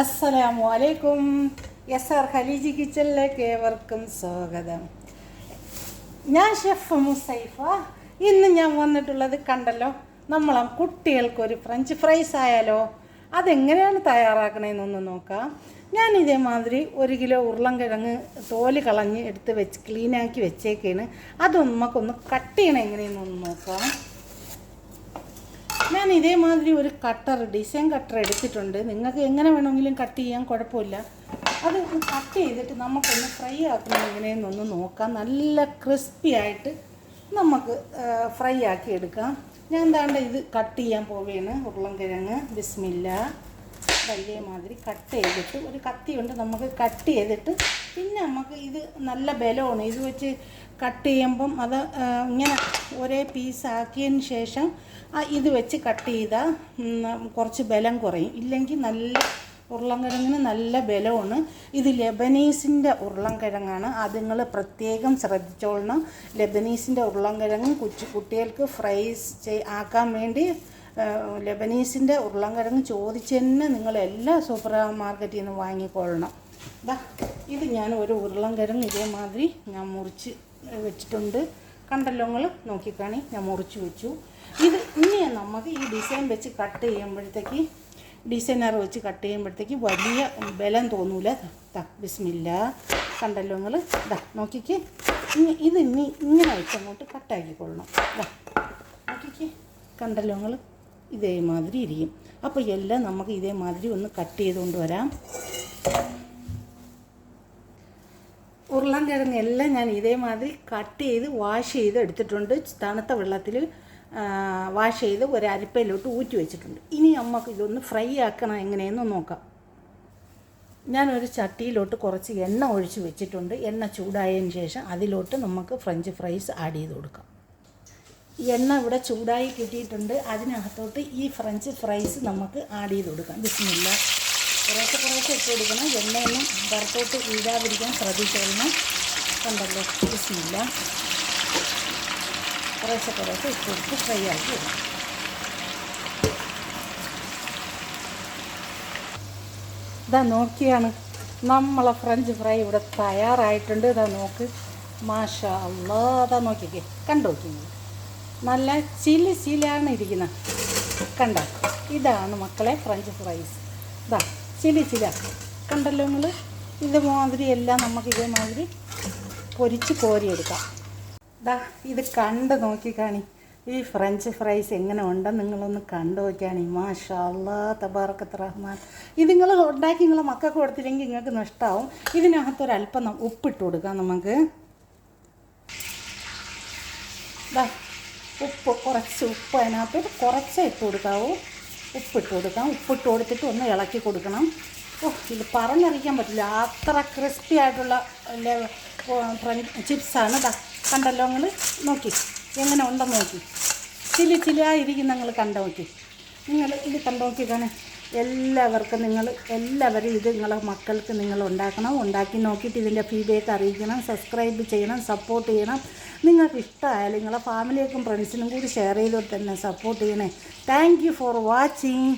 അസ്സലാമു അലൈക്കും S R Khaleeji കിച്ചണിലേക്ക് ഏവർക്കും സ്വാഗതം. ഞാൻ ഷെഫ് മുസൈഫ. ഇന്ന് ഞാൻ വന്നിട്ടുള്ളത് കണ്ടല്ലോ നമ്മളെ കുട്ടികൾക്കൊരു ഫ്രഞ്ച് ഫ്രൈസ് ആയാലോ അതെങ്ങനെയാണ് തയ്യാറാക്കണതെന്നൊന്ന് നോക്കാം. ഞാൻ ഇതേമാതിരി ഒരു കിലോ ഉരുളൻകിഴങ്ങ് തോൽ കളഞ്ഞ് എടുത്ത് വെച്ച് ക്ലീനാക്കി വെച്ചേക്കാണ്. അത് നമുക്കൊന്ന് കട്ട് ചെയ്യണം എങ്ങനെയെന്നൊന്ന് നോക്കാം. ഞാൻ ഇതേമാതിരി ഒരു കട്ടർ ഡിസൈൻ കട്ടർ എടുത്തിട്ടുണ്ട്. നിങ്ങൾക്ക് എങ്ങനെ വേണമെങ്കിലും കട്ട് ചെയ്യാൻ കുഴപ്പമില്ല. അത് കട്ട് ചെയ്തിട്ട് നമുക്കൊന്ന് ഫ്രൈ ആക്കുന്നത് എങ്ങനെയെന്നൊന്ന് നോക്കാം. നല്ല ക്രിസ്പി ആയിട്ട് നമുക്ക് ഫ്രൈ ആക്കി എടുക്കാം. ഞാൻ താണ്ട ഇത് കട്ട് ചെയ്യാൻ പോവുകയാണ് ഉരുളൻകിഴങ്ങ് ബിസ്മില്ല. മാതിരി കട്ട് ചെയ്തിട്ട് ഒരു കത്തി കൊണ്ട് നമുക്ക് കട്ട് ചെയ്തിട്ട് പിന്നെ നമുക്ക് ഇത് നല്ല ബലമാണ്. ഇത് വെച്ച് കട്ട് ചെയ്യുമ്പം അത് ഇങ്ങനെ ഒരേ പീസ് ആക്കിയതിന് ശേഷം ഇത് വെച്ച് കട്ട് ചെയ്താൽ കുറച്ച് ബലം കുറയും. ഇല്ലെങ്കിൽ നല്ല ഉരുളൻകിഴങ്ങിന് നല്ല ബലമാണ്. ഇത് ലെബനീസിന്റെ ഉരുളൻകിഴങ്ങാണ്. അത് നിങ്ങൾ പ്രത്യേകം ശ്രദ്ധിച്ചോളണം. ലെബനീസിന്റെ ഉരുളൻകിഴങ്ങ് കൊച്ചു കുട്ടികൾക്ക് ചെയ് ആക്കാൻ വേണ്ടി ലെബനീസിന്റെ ഉരുളൻകിഴങ്ങ് ചോദിച്ച് തന്നെ നിങ്ങൾ എല്ലാ സൂപ്പർ മാർക്കറ്റിൽ നിന്ന് വാങ്ങിക്കൊള്ളണം. ദാ ഇത് ഞാൻ ഒരു ഉരുളൻകിഴങ്ങ് ഇതേമാതിരി ഞാൻ മുറിച്ച് വെച്ചിട്ടുണ്ട്. കണ്ടല്ലോ നിങ്ങൾ? നോക്കിക്കാണി ഞാൻ മുറിച്ച് വെച്ചു. ഇത് ഇനി നമുക്ക് ഈ ഡിസൈൻ വെച്ച് കട്ട് ചെയ്യുമ്പോഴത്തേക്ക് ഡിസൈനർ വെച്ച് കട്ട് ചെയ്യുമ്പോഴത്തേക്ക് വലിയ ബലം തോന്നൂല. ദാ ബിസ്മില്ല. കണ്ടല്ലോ നിങ്ങൾ? ദാ നോക്കിക്ക്. ഇനി ഇത് ഇനി ഇങ്ങനെ വെച്ചങ്ങോട്ട് കട്ടാക്കിക്കൊള്ളണം ദാ നോക്കിക്ക്. കണ്ടല്ലോ നിങ്ങൾ? ഇതേമാതിരി ഇരിക്കും. അപ്പോൾ എല്ലാം നമുക്ക് ഇതേമാതിരി ഒന്ന് കട്ട് ചെയ്തുകൊണ്ട് വരാം. ഉരുളൻകിഴങ്ങ് എല്ലാം ഞാൻ ഇതേമാതിരി കട്ട് ചെയ്ത് വാഷ് ചെയ്ത് എടുത്തിട്ടുണ്ട്. തണുത്ത വെള്ളത്തിൽ വാഷ് ചെയ്ത് ഒരു അരിപ്പയിലോട്ട് ഊറ്റി വെച്ചിട്ടുണ്ട്. ഇനി നമുക്ക് ഇതൊന്ന് ഫ്രൈ ആക്കണം എങ്ങനെയെന്ന് നോക്കാം. ഞാനൊരു ചട്ടിയിലോട്ട് കുറച്ച് എണ്ണ ഒഴിച്ച് വെച്ചിട്ടുണ്ട്. എണ്ണ ചൂടായതിന് ശേഷം അതിലോട്ട് നമുക്ക് ഫ്രഞ്ച് ഫ്രൈസ് ആഡ് ചെയ്ത് കൊടുക്കാം. എണ്ണ ഇവിടെ ചൂടായി കിട്ടിയിട്ടുണ്ട്. അതിനകത്തോട്ട് ഈ ഫ്രഞ്ച് ഫ്രൈസ് നമുക്ക് ആഡ് ചെയ്ത് കൊടുക്കാം. ബിസ്മില്ല കുറേശ്ശെ കുറേശ്ശെ ഇട്ട് കൊടുക്കണം. എണ്ണയൊന്നും പുറത്തോട്ട് വീഴാതിരിക്കാൻ ശ്രദ്ധിച്ചോളണം. കണ്ടല്ലോ പ്രശ്നമില്ല കുറേശ്ശെ കുറേശ്ശെ ഇട്ട് കൊടുത്ത് ഫ്രൈ ആക്കി ഇതാ നോക്കിയാണ്. നമ്മളെ ഫ്രഞ്ച് ഫ്രൈ ഇവിടെ തയ്യാറായിട്ടുണ്ട്. ഇതാ നോക്ക്. മാഷ അല്ലാ അതാ നോക്കിക്കേ. കണ്ടു നോക്കിയത് നല്ല ചില്ലി ചില്ലാണ് ഇരിക്കുന്നത്. കണ്ട? ഇതാണ് മക്കളെ ഫ്രഞ്ച് ഫ്രൈസ്. ഇതാ. ചില്ലി ചില. കണ്ടല്ലോ നിങ്ങൾ ഇതുമാതിരി എല്ലാം നമുക്ക് ഇതേമാതിരി പൊരിച്ച് കോരിയെടുക്കാം. ദാ ഇത് കണ്ട് നോക്കിക്കാണി ഈ ഫ്രഞ്ച് ഫ്രൈസ് എങ്ങനെ ഉണ്ടെന്ന് നിങ്ങളൊന്ന് കണ്ടു നോക്കിയാണ് മാഷാല്ലാ തബാറക്കത്ത് റഹ്മാൻ. ഇത് നിങ്ങൾ ഉണ്ടാക്കി നിങ്ങളെ മക്കൾക്ക് കൊടുത്തില്ലെങ്കിൽ നിങ്ങൾക്ക് നഷ്ടമാവും ഇതിനകത്തൊരല്പം ഉപ്പിട്ട് കൊടുക്കാം നമുക്ക്. ഉപ്പ് കുറച്ച് ഉപ്പ് അതിനകത്ത് കുറച്ച് ഇട്ട് കൊടുക്കാവൂ. ഉപ്പിട്ട് കൊടുക്കാം ഉപ്പിട്ട് കൊടുത്തിട്ട് ഒന്ന് ഇളക്കി കൊടുക്കണം. ഓ ഇത് പറഞ്ഞറിയിക്കാൻ പറ്റില്ല. അത്ര ക്രിസ്പി ആയിട്ടുള്ള ചിപ്സാണ് ദാ. കണ്ടല്ലോ നിങ്ങൾ? നോക്കി. എങ്ങനെ ഉണ്ടെന്ന് നോക്കി. ചിലി ചിലായിരിക്കും നിങ്ങൾ കണ്ടു നോക്കി. നിങ്ങൾ ഇത് കണ്ടു നോക്കി എല്ലാവർക്കും നിങ്ങൾ എല്ലാവരും ഇത് നിങ്ങളെ മക്കൾക്ക് നിങ്ങൾ ഉണ്ടാക്കണം. ഉണ്ടാക്കി നോക്കിയിട്ട് ഇതിന്റെ ഫീഡ്ബാക്ക് അറിയിക്കണം സബ്സ്ക്രൈബ് ചെയ്യണം സപ്പോർട്ട് ചെയ്യണം. നിങ്ങൾക്ക് ഇഷ്ടമായാലും നിങ്ങളെ ഫാമിലിക്കും ഫ്രണ്ട്സിനും കൂടി ഷെയർ ചെയ്തിട്ട് തന്നെ സപ്പോർട്ട് ചെയ്യണേ. Thank for watching